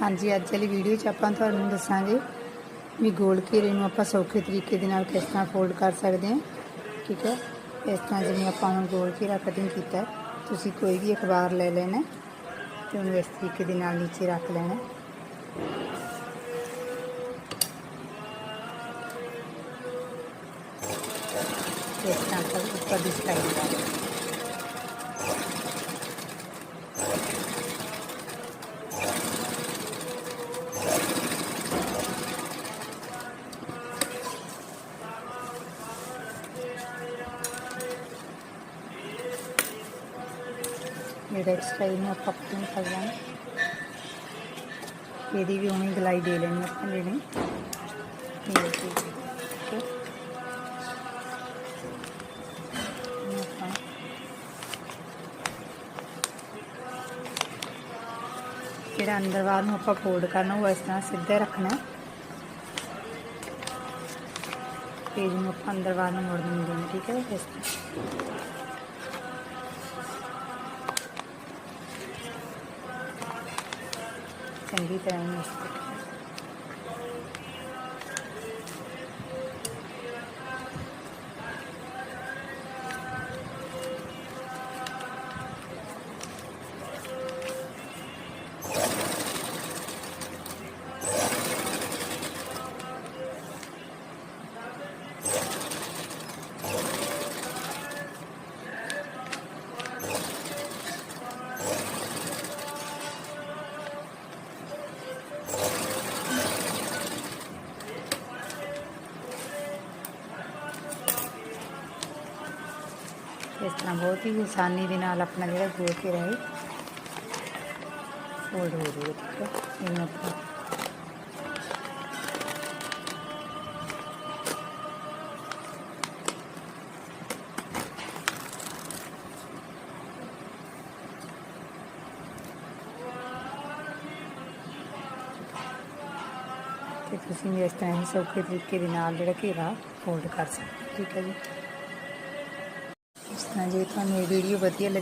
ਹਾਂਜੀ, ਅੱਜ ਵਾਲੀ ਵੀਡੀਓ 'ਚ ਆਪਾਂ ਤੁਹਾਨੂੰ ਦੱਸਾਂਗੇ ਵੀ ਗੋਲ ਘੇਰੇ ਨੂੰ ਆਪਾਂ ਸੌਖੇ ਤਰੀਕੇ ਦੇ ਨਾਲ ਕਿਸ ਤਰ੍ਹਾਂ ਫੋਲਡ ਕਰ ਸਕਦੇ ਹਾਂ, ਠੀਕ ਹੈ? ਇਸ ਤਰ੍ਹਾਂ ਜਿਵੇਂ ਆਪਾਂ ਹੁਣ ਗੋਲ ਘੇਰਾ ਕਟਿੰਗ ਕੀਤਾ ਤੁਸੀਂ ਕੋਈ ਵੀ ਅਖਬਾਰ ਲੈ ਲੈਣਾ ਹੈ ਤੇ ਉਹਨੂੰ ਇਸ ਤਰੀਕੇ ਦੇ ਨਾਲ ਨੀਚੇ ਰੱਖ ਲੈਣਾ ਇਸ ਤਰ੍ਹਾਂ ਉੱਪਰ ਦੀ ਸਟਾਈਲ ਕਰ ਜਿਹੜਾ ਸਟਾਈਲ ਨੂੰ ਆਪਾਂ ਕਟਿੰਗ ਕਰ ਲਾਂਗੇ ਇਹਦੀ ਵੀ ਉਵੇਂ ਗਲਾਈ ਦੇ ਲੈਣੀ ਆਪਾਂ ਲੈਣੀ ਜਿਹੜਾ ਅੰਦਰ ਬਾਹਰ ਨੂੰ ਆਪਾਂ ਫੋਲਡ ਕਰਨਾ, ਉਹ ਇਸ ਤਰ੍ਹਾਂ ਸਿੱਧਾ ਰੱਖਣਾ ਪੇਜ ਨੂੰ ਆਪਾਂ ਅੰਦਰ ਬਾਹਰ ਨੂੰ ਮੋੜ ਦਿੰਦੇ ਹਾਂ ਠੀਕ ਹੈ। ਇਸ ਤਰ੍ਹਾਂ। que invitan ਇਸ ਤਰ੍ਹਾਂ ਬਹੁਤ ਹੀ ਆਸਾਨੀ ਦੇ ਨਾਲ ਆਪਣਾ ਜਿਹੜਾ ਗੋਲ ਕੇ ਰਹੇ। ਫੋਲਡ ਹੋ ਜਾਊਗਾ ਠੀਕ ਹੈ ਇਹਨੂੰ ਆਪਾਂ ਤੇ ਤੁਸੀਂ ਵੀ ਇਸ ਤਰ੍ਹਾਂ ਹੀ ਸੌਖੇ ਤਰੀਕੇ ਦੇ ਨਾਲ ਜਿਹੜਾ ਘੇਰਾ ਫੋਲਡ ਕਰ ਸਕਦੇ ਹੋ। ਠੀਕ ਹੈ ਜੀ। ਹਾਂਜੀ ਤੁਹਾਨੂੰ ਇਹ ਵੀਡੀਓ ਵਧੀਆ ਲੱਗੀ